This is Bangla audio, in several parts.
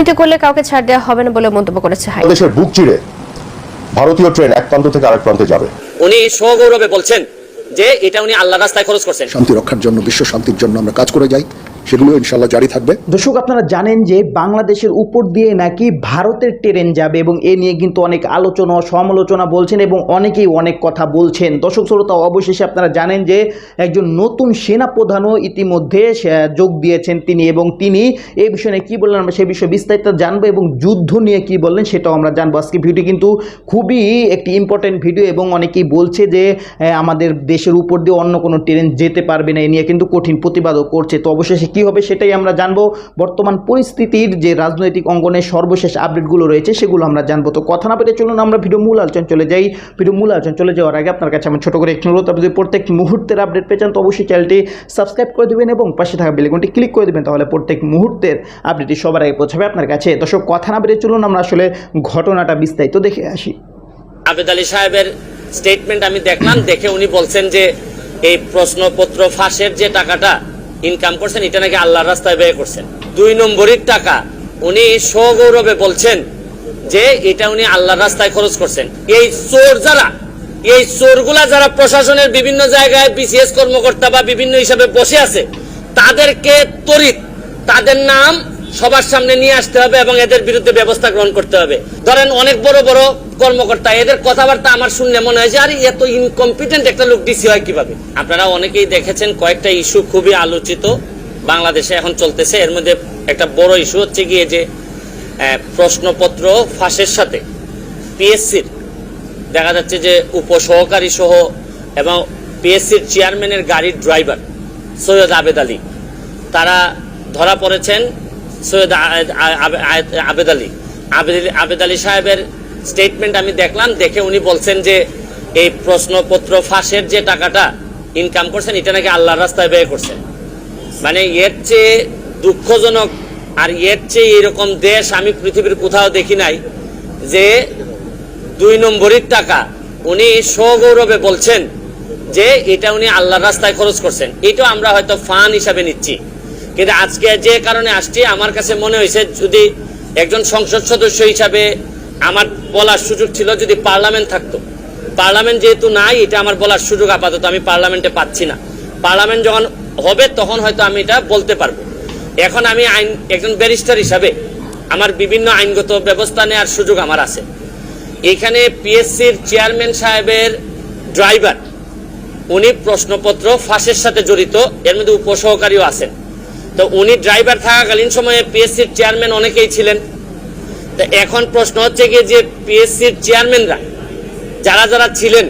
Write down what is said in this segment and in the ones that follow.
দুর্নীতি করলে কাউকে ছাড় দেওয়া হবে না বলে মন্তব্য করেছে হাই দেশের বুক চিড়ে ভারতীয় ট্রেন এক প্রান্ত থেকে আরেক প্রান্তে যাবে। উনি সগৌরবে বলছেন যে এটা উনি আল্লাহ রাস্তায় খরচ করছেন। শান্তি রক্ষার জন্য বিশ্ব শান্তির জন্য আমরা কাজ করে যাই। সেগুলো ইনশাল্লাহ জারি থাকবে। দর্শক, আপনারা জানেন যে বাংলাদেশের উপর দিয়ে নাকি ভারতের ট্রেন যাবে এবং এ নিয়ে কিন্তু অনেক আলোচনা, সমালোচনা বলছেন এবং অনেকেই অনেক কথা বলছেন। দর্শক, শ্রোতা, অবশেষে আপনারা জানেন যে একজন নতুন সেনা প্রধানও ইতিমধ্যে যোগ দিয়েছেন তিনি এবং তিনি এই বিষয়ে কী বললেন আমরা সেই বিষয়ে বিস্তারিত জানব এবং যুদ্ধ নিয়ে কি বললেন সেটাও আমরা জানব। আজকে ভিডিও কিন্তু খুবই একটি ইম্পর্টেন্ট ভিডিও এবং অনেকেই বলছে যে আমাদের দেশের উপর দিয়ে অন্য কোনো ট্রেন যেতে পারবে না, এ নিয়ে কিন্তু কঠিন প্রতিবাদও করছে। তো অবশেষে কী হবে সেটাই আমরা জানব। বর্তমান পরিস্থিতির যে রাজনৈতিক অঙ্গনের সর্বশেষ আপডেটগুলো রয়েছে সেগুলো আমরা জানব। তো কথা না পেরে চলুন আমরা ভিডিও মূল আলোচনা চলে যাই। ভিডিও মূল আলোচনা চলে যাওয়ার আগে আপনার কাছে আমার ছোটো করে একটি অনুরোধ, আপনি যদি প্রত্যেক মুহূর্তের আপডেট পেয়ে চান তো অবশ্যই চ্যানেলটি সাবস্ক্রাইব করে দেবেন এবং পাশে থাকা বেলেগনটি ক্লিক করে দেবেন, তাহলে প্রত্যেক মুহূর্তের আপডেটটি সবার আগে পৌঁছাবে আপনার কাছে। দর্শক কথা না বেরিয়ে চলুন, আমরা আসলে ঘটনাটা বিস্তারিত দেখে আসি। আবেদ আলী সাহেবের স্টেটমেন্ট আমি দেখলাম, দেখে উনি বলছেন যে এই প্রশ্নপত্র ফাঁসের যে টাকাটা ইনকাম করছেন, এটা নাকি আল্লাহর রাস্তায় ব্যয় করছেন। দুই নম্বরের টাকা, উনি সগৌরবে বলছেন যে এটা উনি আল্লাহর রাস্তায় খরচ করছেন। এই চোর যারা, এই চোরগুলা যারা প্রশাসনের বিভিন্ন জায়গায় বিসিএস কর্মকর্তা বা বিভিন্ন হিসাবে বসে আছে, তাদেরকে তরিত তাদের নাম সবার সামনে নিয়ে আসতে হবে এবং এদের বিরুদ্ধে ব্যবস্থা গ্রহণ করতে হবে। ধরেন অনেক বড় বড় কর্মকর্তা, এদের কথাবার্তা আমার শুনলে মনে হয় যে, আরে, এত ইনকম্পিটেন্ট একটা লোক ডিসি হয় কীভাবে? আপনারা অনেকেই দেখেছেন কয়েকটা ইস্যু খুবই আলোচিত বাংলাদেশে এখন চলতেছে। এর মধ্যে একটা বড় ইস্যু হচ্ছে গিয়ে যে প্রশ্নপত্র ফাঁসের সাথে পিএসসির দেখা যাচ্ছে যে উপসহকারী সহ এবং পিএসসির চেয়ারম্যানের গাড়ির ড্রাইভার সৈয়দ আবেদ আলী, তারা ধরা পড়েছেন সৈয়দ আবেদ আলী। আবেদ আবেদ আলী সাহেবের স্টেটমেন্ট আমি দেখলাম, দেখে উনি বলছেন যে এই প্রশ্নপত্র ফাঁসের যে টাকাটা ইনকাম করছেন, এটা নাকি আল্লাহর রাস্তায় ব্যয় করছেন। মানে এর চেয়ে দুঃখজনক আর এর চেয়ে এরকম দেশ আমি পৃথিবীর কোথাও দেখি নাই যে দুই নম্বরের টাকা উনি সগৌরবে বলছেন যে এটা উনি আল্লাহর রাস্তায় খরচ করছেন। এটা আমরা হয়তো ফান হিসাবে নিচ্ছি। কিন্তু আজকে যে কারণে আসছি, আমার কাছে মনে হয়েছে যদি একজন সংসদ সদস্য হিসাবে আমার বলার সুযোগ ছিল, যদি পার্লামেন্ট থাকতো। পার্লামেন্ট যেহেতু নাই, এটা আমার বলার সুযোগ আপাতত আমি পার্লামেন্টে পাচ্ছি না। পার্লামেন্ট যখন হবে, তখন হয়তো আমি এটা বলতে পারব। এখন আমি আইন, একজন ব্যারিস্টার হিসাবে আমার বিভিন্ন আইনগত ব্যবস্থা নেওয়ার সুযোগ আমার আছে। এখানে পিএসসির চেয়ারম্যান সাহেবের ড্রাইভার, উনি প্রশ্নপত্র ফাঁসের সাথে জড়িত, এর মধ্যে উপসহকারীও আছেন। তো উনি ড্রাইভার থাকাকালীন সময়ে পিএসসির চেয়ারম্যান অনেকেই ছিলেন। তো এখন প্রশ্ন হচ্ছে গিয়ে যে পিএসসির চেয়ারম্যানরা যারা যারা ছিলেন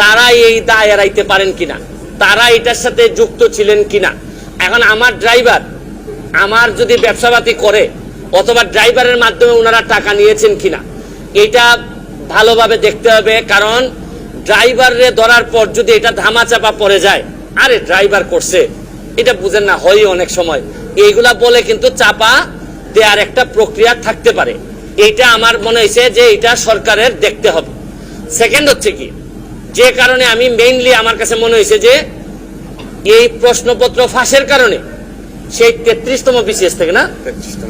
তারা এই দায় এড়াইতে পারেন কিনা? তারা এটার সাথে যুক্ত ছিলেন কিনা? এখন আমার ড্রাইভার আমার যদি ব্যবসাপাতি করে, অথবা ড্রাইভারের মাধ্যমে ওনারা টাকা নিয়েছেন কিনা, এটা ভালোভাবে দেখতে হবে। কারণ ড্রাইভারে ধরার পর যদি এটা ধামাচাপা পড়ে যায়, আরে ড্রাইভার করছে। এটা বুঝেন না হয় অনেক সময়। এইগুলা বলে কিন্তু চাপা দেওয়ার একটা প্রক্রিয়া থাকতে পারে। এইটা আমার মনে হয়েছে যে এটা সরকারের দেখতে হবে। সেকেন্ড হচ্ছে কি যে কারণে আমি মেইনলি আমার কাছে মনে হয়েছে যে এই প্রশ্নপত্র ফাঁসের কারণে সেই তেত্রিশতম বিসিএস থেকে না?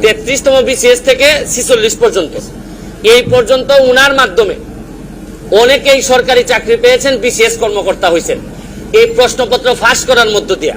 তেত্রিশতম। বিসিএস থেকে ছিচল্লিশ পর্যন্ত। এই পর্যন্ত উনার মাধ্যমে অনেকেই সরকারি চাকরি পেয়েছেন বিসিএস কর্মকর্তা হয়েছেন এই প্রশ্নপত্র ফাঁস করার মধ্য দিয়া।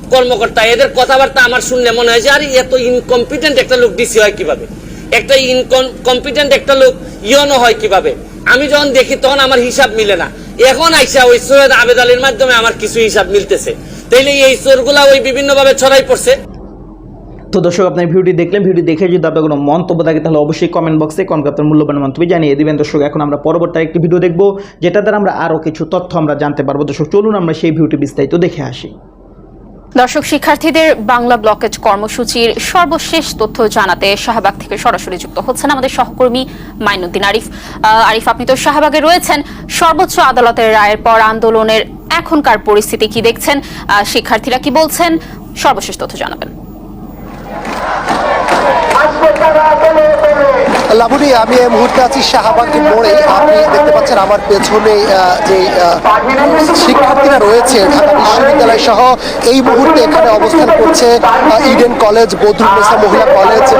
কর্মকর্তা, এদের কথাবার্তা আমার শুনলে মনে হয় যে, আরে এত ইনকম্পিটেন্ট একটা লোক ডিসি হয় কীভাবে? একটা ইনকম্পিটেন্ট একটা লোক ইয়নো হয় কীভাবে? আমি যখন দেখি তখন আমার হিসাব মিলে না। এখন আইসা ওই সৈয়দ আবেদ আলীর মাধ্যমে আমার কিছু হিসাব মিলতেছে। তাইলে এই চোরগুলা ওই বিভিন্নভাবে ছড়াই পড়ছে। তো দর্শক, আপনার ভিডিওটি দেখলেন ভিডিও দেখে যদি আপনার কোনো মন্তব্য থাকে, তাহলে অবশ্যই কমেন্ট বক্সে কোন আপনার মূল্যবান মন্তব্য জানিয়ে দিবেন। দর্শক, এখন আমরা পরবর্তী একটি ভিডিও দেখব যেটা দ্বারা আমরা আরও কিছু তথ্য আমরা জানতে পারব। দর্শক, চলুন আমরা সেই ভিডিওটি বিস্তারিত দেখে আসি। দর্শক, শিক্ষার্থীদের বাংলা ব্লকেজ কর্মসূচির সর্বশেষ তথ্য জানাতে শাহবাগ থেকে সরাসরি যুক্ত হচ্ছেন আমাদের সহকর্মী মাইনুদ্দিন আরিফ। আরিফ, আপনি তো শাহবাগে রয়েছেন। সর্বোচ্চ আদালতের রায়ের পর আন্দোলনের এখনকার পরিস্থিতি কি দেখছেন? শিক্ষার্থীরা কি বলছেন? সর্বশেষ তথ্য জানাবেন। লাবণী আমি এই মুহূর্তে আছি শাহবাগ মোড়ে। আপনি দেখতে পাচ্ছেন আমার পেছনে যে শিক্ষার্থীরা বিশ্ববিদ্যালয় সহ এই মুহূর্তে এখানে অবস্থান করছে ইডেন কলেজ বদরুন্নেসা মহিলা কলেজের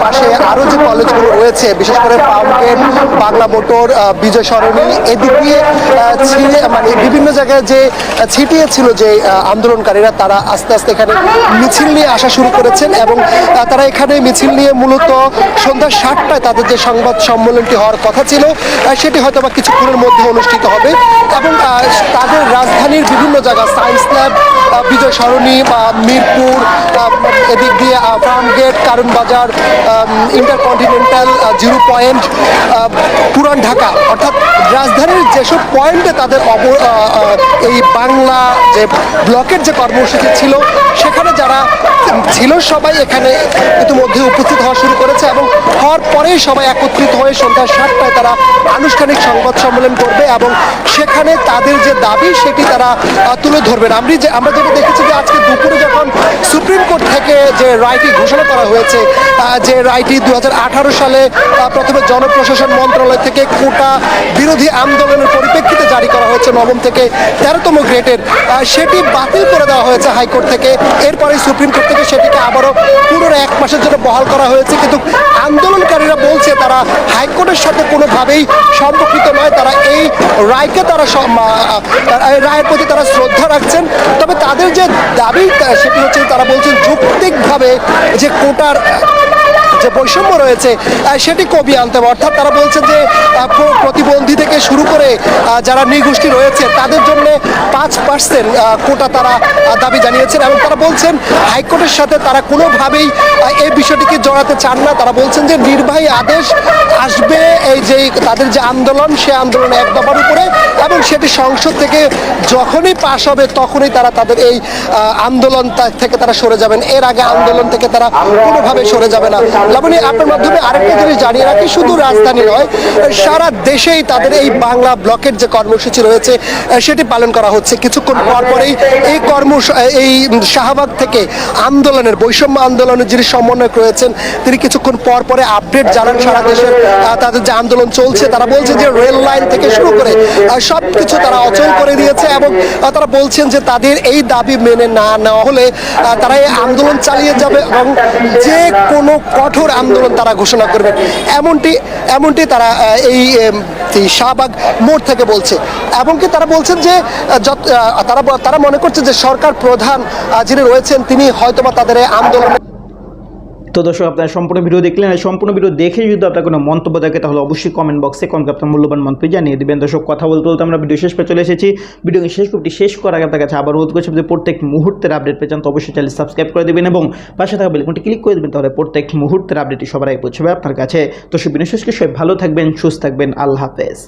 পাশে আরও যে কলেজগুলো রয়েছে বিশেষ করে পাউকেট বাংলা মোটর বিজয় সরণি এদিক দিয়ে ছিঁড়ে মানে বিভিন্ন জায়গায় যে আহ, ছিটিয়ে ছিল যে আন্দোলনকারীরা তারা আস্তে আস্তে এখানে মিছিল নিয়ে আসা শুরু করেছেন এবং তারা এখানে মিছিল নিয়ে মূলত সন্ধ্যা সাতটায় তাদের যে সংবাদ সম্মেলনটি হওয়ার কথা ছিল সেটি হয়তো বা কিছুক্ষণের মধ্যে অনুষ্ঠিত হবে এবং তাদের রাজধানীর বিভিন্ন জায়গা সায়েন্স ল্যাব বিজয় সরণি, বা মিরপুর এদিক দিয়ে ফার্ম গেট, কারণ বাজার ইন্টারকন্টিনেন্টাল জিরো পয়েন্ট পুরান ঢাকা। অর্থাৎ রাজধানীর যেসব পয়েন্টে তাদের অব- এই বাংলা যে ব্লকের যে কর্মসূচি ছিল, সেখানে যারা ছিল, সবাই এখানে ইতিমধ্যে উপস্থিত হওয়া শুরু করেছে এবং হওয়ার পরেই সবাই একত্রিত হয়ে সন্ধ্যা সাতটায় তারা আনুষ্ঠানিক সংবাদ সম্মেলন করবে এবং সেখানে তাদের যে দাবি সেটি তারা তুলে ধরবেন আমি যে আমরা যেটা দেখেছি যে আজকে দুপুরে যখন সুপ্রিম কোর্ট থেকে যে রায়টি ঘোষণা করা হয়েছে যে রায়টি দু হাজার আঠারো সালে প্রথমে জনপ্রশাসন মন্ত্রণালয় থেকে কোটা বিরোধী আন্দোলনের পরিপ্রেক্ষিতে জারি করা হয়েছে নবম থেকে তেরোতম গ্রেডের সেটি বাতিল করে দেওয়া হয়েছে হাইকোর্ট থেকে। এরপরে সুপ্রিম কোর্ট থেকে সেটিকে আবারও পুনরায় এক মাসের জন্য বহাল করা হয়েছে। কিন্তু আন্দোলনকারীরা বলছে, তারা হাইকোর্টের সাথে কোনোভাবেই সম্পর্কিত নয়। তারা এই রায়কে তারা রায়ের প্রতি তারা শ্রদ্ধা রাখছেন। তবে তাদের যে দাবি সেটি হচ্ছে তারা বলছেন, যৌক্তিকভাবে যে কোটার যে বৈষম্য রয়েছে সেটি কবি আনতে হবে। অর্থাৎ তারা বলছে যে প্রতিবন্ধী থেকে শুরু করে যারা নৃগোষ্ঠী রয়েছে, তাদের জন্য পাঁচ পার্সেন্ট কোটা তারা দাবি জানিয়েছেন এবং তারা বলছেন, হাইকোর্টের সাথে তারা কোনোভাবেই এই বিষয়টিকে জড়াতে চান না। তারা বলছেন যে, নির্বাহী আদেশ আসবে, এই যে তাদের যে আন্দোলন, সে আন্দোলন এক দফার উপরে এবং সেটি সংসদ থেকে যখনই পাশ হবে, তখনই তারা তাদের এই আন্দোলন থেকে তারা সরে যাবেন। এর আগে আন্দোলন থেকে তারা কোনোভাবে সরে যাবে না। লাবণী, আপনার মাধ্যমে আরেকটা জিনিস জানিয়ে রাখি, শুধু রাজধানী নয়, সারা দেশেই তাদের এই বাংলা ব্লকের যে কর্মসূচি রয়েছে, সেটি পালন করা হচ্ছে। কিছুক্ষণ পর পরেই এই কর্ম এই শাহবাগ থেকে আন্দোলনের, বৈষম্য আন্দোলনের যিনি সমন্বয়ক রয়েছেন, তিনি কিছুক্ষণ পর পরে আপডেট জানান সারা দেশের তাদের যে আন্দোলন চলছে, তারা বলছে যে রেল লাইন থেকে শুরু করে সব কিছু তারা অচল করে দিয়েছে এবং তারা বলছেন যে তাদের এই দাবি মেনে না নেওয়া হলে তারা এই আন্দোলন চালিয়ে যাবে এবং যে কোনো কঠোর আন্দোলন তারা ঘোষণা করবে। এমনটি এমনটি তারা এই শাহবাগ মোড় থেকে বলছে। এবং কি তারা বলছেন যে তারা তারা মনে করছে যে সরকার প্রধান যিনি রয়েছেন, তিনি হয়তোবা তাদের আন্দোলনে তো দর্শক, আপনারা সম্পূর্ণ ভিডিও দেখলেন। এই সম্পূর্ণ ভিডিও দেখে যদি আপনার কোনো মন্তব্য থাকে, তাহলে অবশ্যই কমেন্ট বক্সে কমকে আপনার মূল্যবান মন্তব্য জানিয়ে দেবেন। দর্শক, কথা বলতে বলতে আমরা ভিডিও শেষ পে চলে এসেছি। ভিডিও শেষ করতে শেষ করার আগে আপনার কাছে আবার অনুরোধ করছি যে প্রত্যেক মুহূর্তের আপডেট পেয়ে চান তো অবশ্যই চ্যানেল সাবস্ক্রাইব করে দেবেন এবং পাশে থাকা বেলকনটি ক্লিক করে দেবেন, তাহলে প্রত্যেক মুহূর্তের আপডেটটি সবার আগে পৌঁছবে আপনার কাছে। তো সে বিশেষ সবাই ভালো থাকবেন, সুস্থ থাকবেন, আল্লাহ হাফেজ।